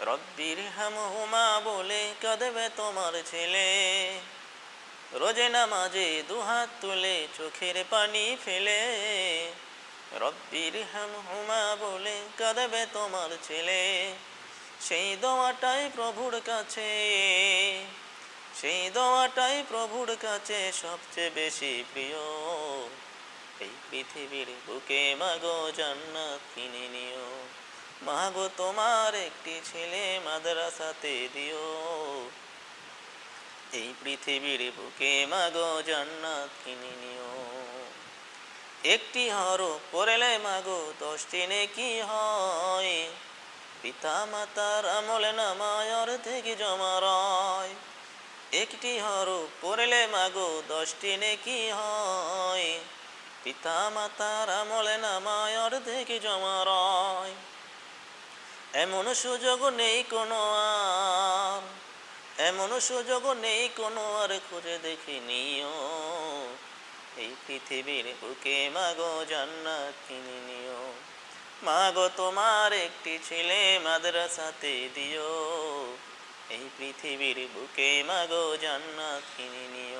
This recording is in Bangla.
রব্বির হামহুমা বলে কাঁদবে তোমার ছেলে। রোজে নামাজে দুহাত তুলে চোখের পানি ফেলে। রব্বির হামহুমা বলে কাঁদবে তোমার ছেলে। সেই দোয়াটাই প্রভুর কাছে। সেই দোয়াটাই প্রভুর কাছে সবচেয়ে বেশি প্রিয়। এই পৃথিবীর বুকে মাগো জান্নাত কিনে নিও। মাগো, তোমার একটি ছেলে মাদ্রাসাতে দিও। এই পৃথিবীর বুকে মাগো জান্নাত কিনে নিও। একটি হর পড়লে মাগো দশটি নেকি হয়। পিতা মাতার আমলে নামায় অর্ধেক জমা রয়। একটি হর পড়লে মাগো দশটি নেকি হয়। পিতা মাতার আমলে নামায় অর্ধেক জমা রয়। এমন সুযোগ নেই কোনো আর, এমন সুযোগ নেই কোনো আর খুঁজে দেখি নিও এই পৃথিবীর বুকে মাগো জান্নাত কিনে নিও। মাগো তোমার একটি ছেলে মাদ্রাসাতে দিও। এই পৃথিবীর বুকে মাগো জান্নাত কিনে নিও।